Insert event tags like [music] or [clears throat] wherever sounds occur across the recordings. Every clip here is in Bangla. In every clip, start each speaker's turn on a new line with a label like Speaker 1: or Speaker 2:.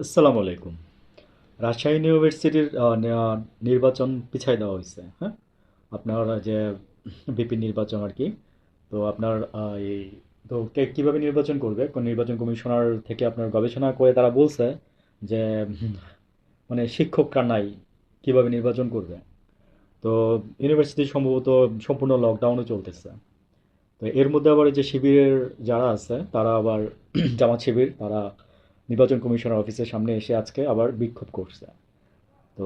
Speaker 1: আসসালামু আলাইকুম। রাজশাহী ইউনিভার্সিটির নির্বাচন পিছাই দেওয়া হয়েছে হ্যাঁ? আপনার যে বিপি নির্বাচন আর কি, তো আপনার এই, তো কে কীভাবে নির্বাচন করবে? কোন নির্বাচন কমিশনার থেকে আপনার গবেষণা করে তারা বলছে যে মানে শিক্ষকরা নাই, কীভাবে নির্বাচন করবে? তো ইউনিভার্সিটি সম্ভবত সম্পূর্ণ লকডাউনও চলতেছে। তো এর মধ্যে আবার যে শিবিরের যারা আছে, তারা আবার [clears throat] জামাত শিবির, তারা নির্বাচন কমিশনার অফিসের সামনে এসে আজকে আবার বিক্ষোভ করছে। তো,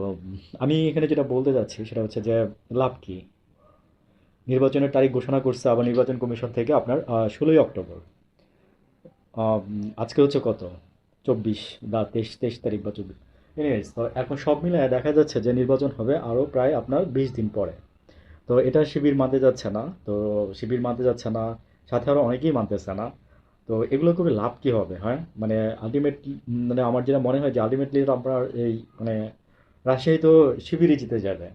Speaker 1: আমি এখানে যেটা বলতে যাচ্ছি সেটা হচ্ছে যে, লাভ কি? নির্বাচনের তারিখ ঘোষণা করছে আবার নির্বাচন কমিশন থেকে আপনার ষোলোই অক্টোবর। আজকে হচ্ছে কত? চব্বিশ বা তেইশ তেইশ তারিখ বা চব্বিশ। এনিওয়েজ তো এখন সব মিলে দেখা যাচ্ছে যে নির্বাচন হবে আরও প্রায় আপনার বিশ দিন পরে। তো এটা শিবির মানতে যাচ্ছে না। তো শিবির মানতে যাচ্ছে না। সাথে আরও অনেকেই মানতেছে না। তো এগুলো করে লাভ কী হবে হ্যাঁ? মানে আলটিমেটলি মানে আমার যেটা মনে হয় যে আলটিমেটলি আপনার এই মানে রাজশাহী তো শিবিরই জিতে যাবে।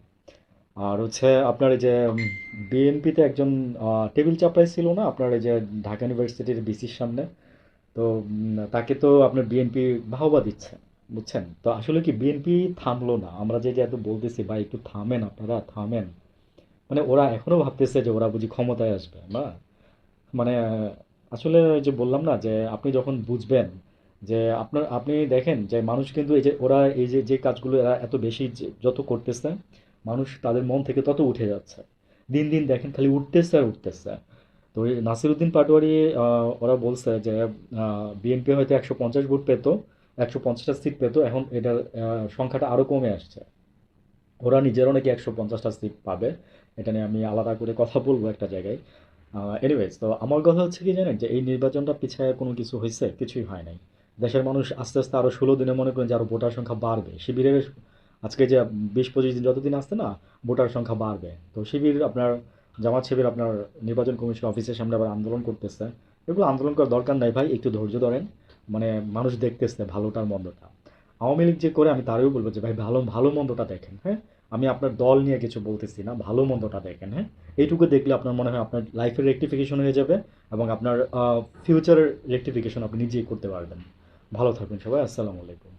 Speaker 1: আর হচ্ছে আপনার যে বিএনপিতে একজন টেবিল চাপড়াই ছিল না, আপনার এই যে ঢাকা ইউনিভার্সিটির বিসির সামনে, তো তাকে তো আপনার বিএনপি বাহবা দিচ্ছে, বুঝছেন? তো আসলে কি বিএনপি থামলো না? আমরা যে এত বলতেছি, ভাই, একটু থামেন আপনারা, থামেন। মানে ওরা এখনও ভাবতেছে যে ওরা বুঝি ক্ষমতায় আসবে, না? মানে আসলে যে বললাম না যে আপনি যখন বুঝবেন যে আপনার, আপনি দেখেন যে মানুষ কিন্তু এই যে ওরা এই যে যে কাজগুলো এরা এত বেশি যত করতেছে, মানুষ তাদের মন থেকে তত উঠে যাচ্ছে। দিন দিন দেখেন খালি উঠতেছে আর উঠতেছে। তো নাসিরুদ্দিন পাটোয়ারি ওরা বলছে যে বিএনপি হয়তো একশো পঞ্চাশ ভোট পেতো, একশো পঞ্চাশটা সিট পেতো, এখন এটার সংখ্যাটা আরও কমে আসছে। ওরা নিজেরও নাকি একশো পঞ্চাশটা সিট পাবে, এটা নিয়ে আমি আলাদা করে কথা বলব একটা জায়গায়। এনিওয়েজ তো আমার কথা হচ্ছে কি জানেন যে এই নির্বাচনটা পিছায় কোনো কিছু হয়েছে কিছুই হয় নাই। দেশের মানুষ আস্তে আস্তে আরও ষোলো দিনে মনে করেন যে আরও ভোটার সংখ্যা বাড়বে। শিবিরের আজকে যে বিশ পঁচিশ দিন যতদিন আসছে না, ভোটার সংখ্যা বাড়বে। তো শিবির আপনার, জামাত শিবির আপনার নির্বাচন কমিশন অফিসের সামনে আবার আন্দোলন করতেছে। এগুলো আন্দোলন করার দরকার নাই ভাই, একটু ধৈর্য ধরেন। মানে মানুষ দেখতেছে ভালোটার মন্দটা। আওয়ামী লীগ যে করে, আমি তারও বলব যে ভাই ভালো ভালো মন্দটা দেখেন হ্যাঁ? আমি আপনার দল নিয়ে কিছু বলতেছি না, ভালো মন্দটা দেখেন হ্যাঁ? এইটুকু দেখলে আপনার মনে হয় আপনার লাইফের রেক্টিফিকেশন হয়ে যাবে এবং আপনার ফিউচারের রেক্টিফিকেশন আপনি নিজেই করতে পারবেন। ভালো থাকবেন সবাই, আসসালামু আলাইকুম।